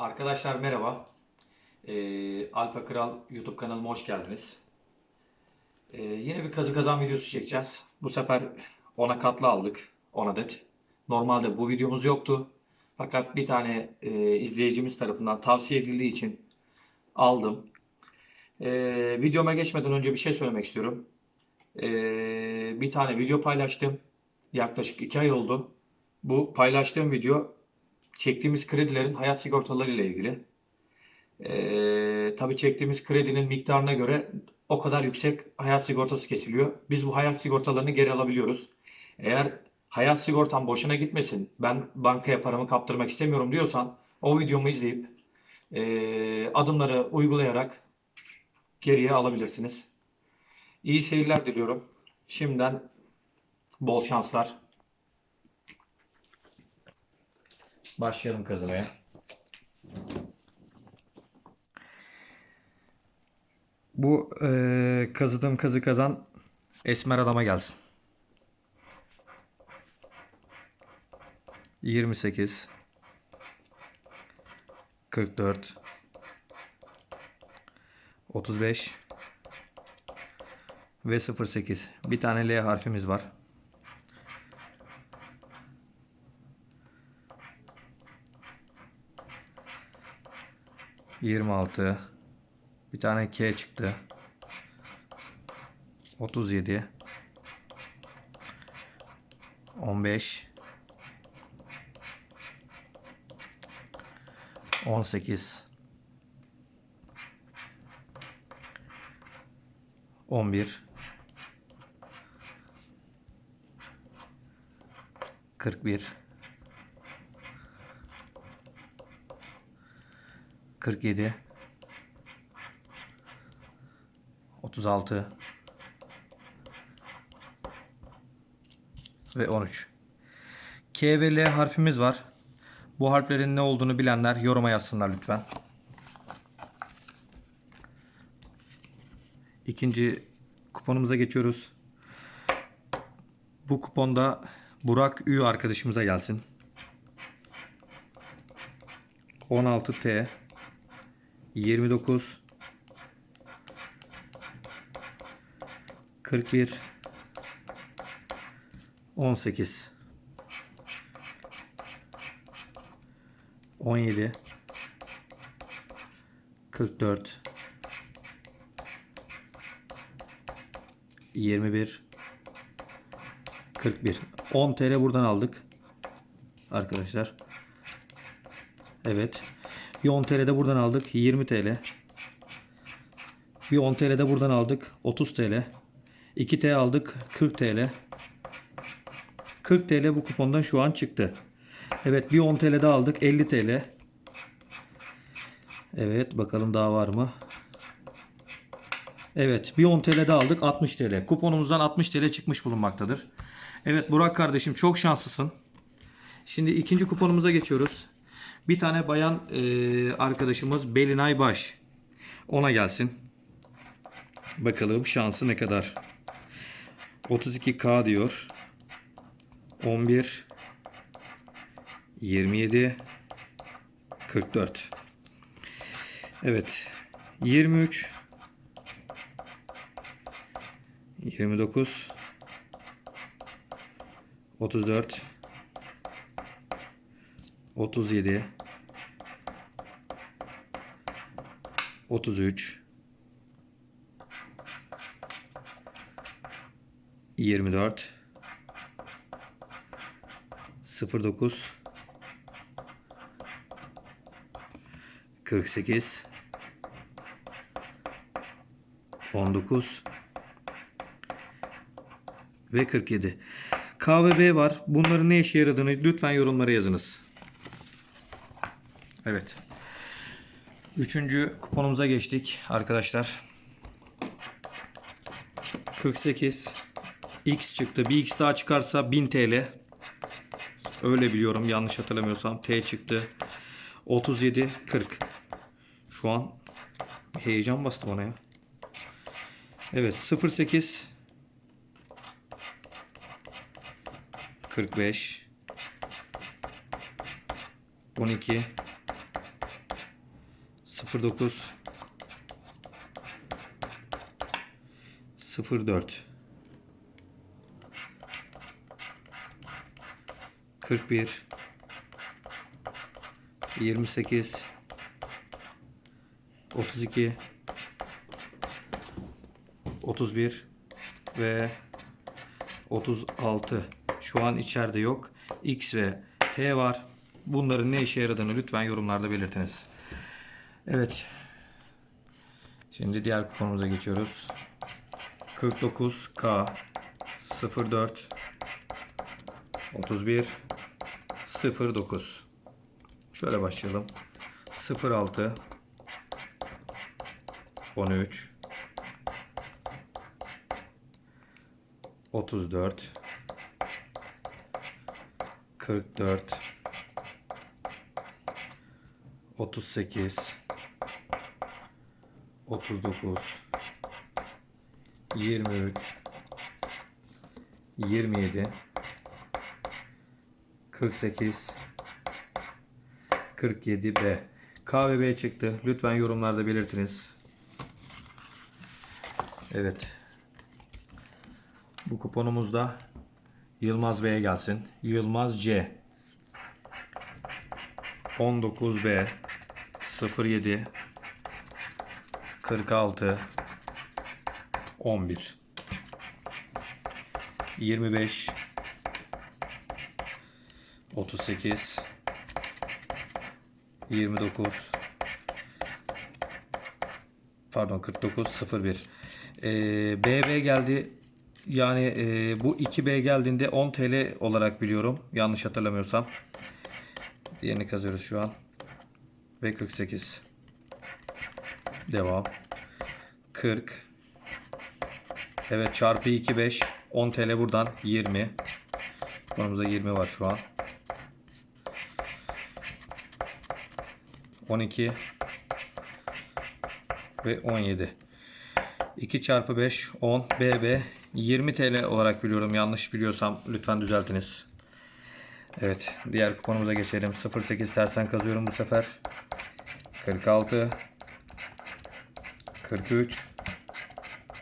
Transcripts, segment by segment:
Arkadaşlar merhaba. Ee, Alfa Kral YouTube kanalıma hoş geldiniz. Ee, yine bir kazı kazan videosu çekeceğiz. Bu sefer 10'a katlı aldık. 10 adet. Normalde bu videomuz yoktu. Fakat bir tane e, izleyicimiz tarafından tavsiye edildiği için aldım. Ee, videoma geçmeden önce bir şey söylemek istiyorum. Ee, bir tane video paylaştım. Yaklaşık 2 ay oldu. Bu paylaştığım video çektiğimiz kredilerin hayat sigortaları ile ilgili. Ee, tabii çektiğimiz kredinin miktarına göre o kadar yüksek hayat sigortası kesiliyor. Biz bu hayat sigortalarını geri alabiliyoruz. Eğer hayat sigortam boşuna gitmesin, ben bankaya paramı kaptırmak istemiyorum diyorsan o videomu izleyip ee, adımları uygulayarak geriye alabilirsiniz. İyi seyirler diliyorum. Şimdiden bol şanslar. Başlayalım kazımaya. Bu eee kazıdığım kazı kazan esmer adama gelsin. 28 44 35 ve 08. Bir tane L harfimiz var. 26 bir tane K çıktı. 37 15 18 11 41 47 36 ve 13. K ve L harfimiz var. Bu harflerin ne olduğunu bilenler yoruma yazsınlar lütfen. İkinci kuponumuza geçiyoruz. Bu kuponda Burak Ü arkadaşımıza gelsin. 16T 29 41 18 17 44 21 41 10 TL buradan aldık arkadaşlar. Evet. Bir 10 TL de buradan aldık. 20 TL. Bir 10 TL de buradan aldık. 30 TL. 2 T aldık. 40 TL. 40 TL bu kupondan şu an çıktı. Evet bir 10 TL daha aldık. 50 TL. Evet bakalım daha var mı? Evet bir 10 TL daha aldık. 60 TL. Kuponumuzdan 60 TL çıkmış bulunmaktadır. Evet Burak kardeşim çok şanslısın. Şimdi ikinci kuponumuza geçiyoruz. Bir tane bayan e, arkadaşımız Belinay Baş. Ona gelsin. Bakalım şansı ne kadar. 32K diyor. 11 27 44 Evet. 23 29 34 37 33 24 09 48 19 ve 47. K ve B var. Bunların ne işe yaradığını lütfen yorumlara yazınız. Evet. Üçüncü kuponumuza geçtik arkadaşlar. 48 X çıktı. Bir X daha çıkarsa 1000 TL. Öyle biliyorum yanlış hatırlamıyorsam. T çıktı. 37 40. Şu an heyecan bastı bana ya. Evet 08 45 12 09 04 41 28 32 31 ve 36 şu an içeride yok. X ve T var. Bunların ne işe yaradığını lütfen yorumlarda belirtiniz. Evet. Şimdi diğer kuponumuza geçiyoruz. 49K 04 31 09 Şöyle başlayalım. 06 13 34 44 38 39 23 27 48 47 B. K ve B çıktı. Lütfen yorumlarda belirtiniz. Evet. Bu kuponumuzda Yılmaz B'ye gelsin. Yılmaz C. 19 B 07 46 11 25 38 29 pardon 49 01 ee, BB geldi. Yani e, bu 2B geldiğinde 10 TL olarak biliyorum yanlış hatırlamıyorsam. Diğerini kazıyoruz şu an. Ve 48 devam 40 evet çarpı 2 5 10 TL buradan 20 Konumuzda 20 var şu an 12 ve 17. 2 çarpı 5 10 BB 20 TL olarak biliyorum. Yanlış biliyorsam lütfen düzeltiniz. Evet, diğer kuponumuza geçelim. 08 tersten kazıyorum bu sefer. 46 43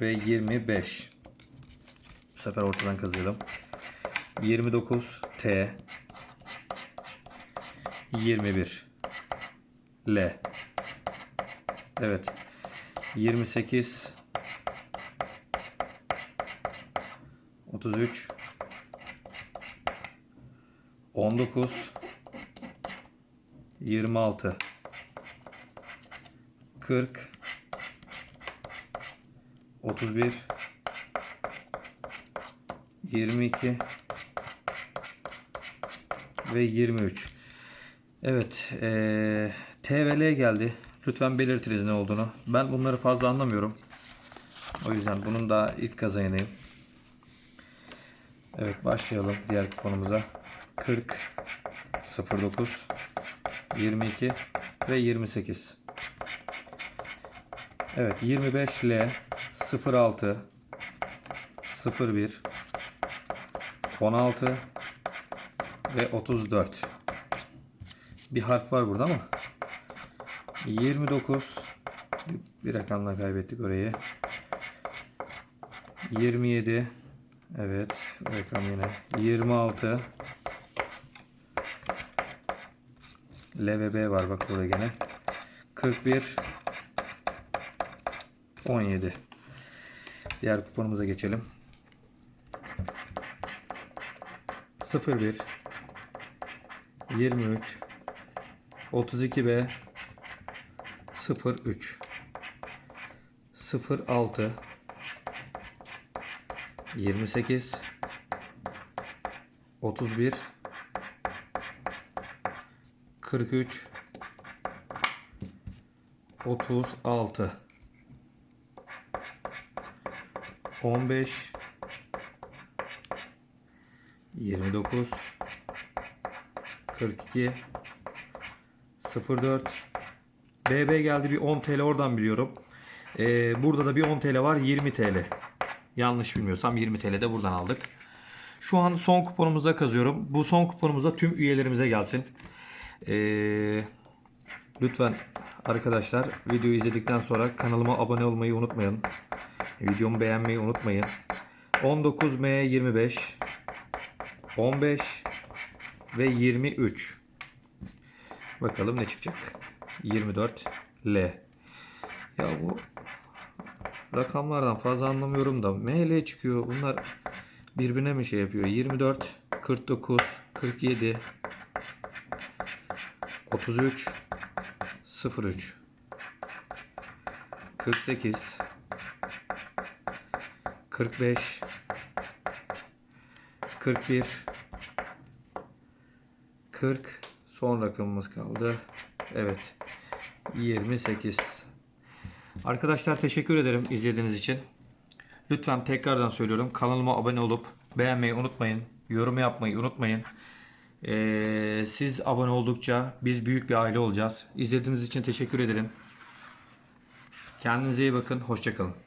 ve 25. Bu sefer ortadan kazıyalım. 29 T 21 L. Evet. 28 33 19 26 40 31 22 ve 23. Evet. Ee, TVL geldi. Lütfen belirtiniz ne olduğunu. Ben bunları fazla anlamıyorum. O yüzden bunun da ilk kazanayım. Evet başlayalım diğer konumuza. 40 09 22 ve 28. Evet 25 L 06 01 16 ve 34. Bir harf var burada ama 29 bir rakamla kaybettik orayı. 27 evet rakam yine 26 L ve B var bak burada gene 41 17 diğer kuponumuza geçelim. 01 23 32 B 03 06 28 31 43 36 15 29 42 04 BB geldi bir 10 TL oradan biliyorum. Ee, burada da bir 10 TL var 20 TL. Yanlış bilmiyorsam 20 TL de buradan aldık. Şu an son kuponumuza kazıyorum. Bu son kuponumuza tüm üyelerimize gelsin. Ee, lütfen Arkadaşlar videoyu izledikten sonra kanalıma abone olmayı unutmayın. Videomu beğenmeyi unutmayın. 19M25 15 ve 23. Bakalım ne çıkacak. 24 L. Ya bu rakamlardan fazla anlamıyorum da ML çıkıyor. Bunlar birbirine mi şey yapıyor? 24 49 47 33 03 48 45 41 40 son rakamımız kaldı. Evet. 28. Arkadaşlar teşekkür ederim izlediğiniz için. Lütfen tekrardan söylüyorum kanalıma abone olup beğenmeyi unutmayın. Yorum yapmayı unutmayın. Ee, siz abone oldukça biz büyük bir aile olacağız. İzlediğiniz için teşekkür ederim. Kendinize iyi bakın. Hoşçakalın.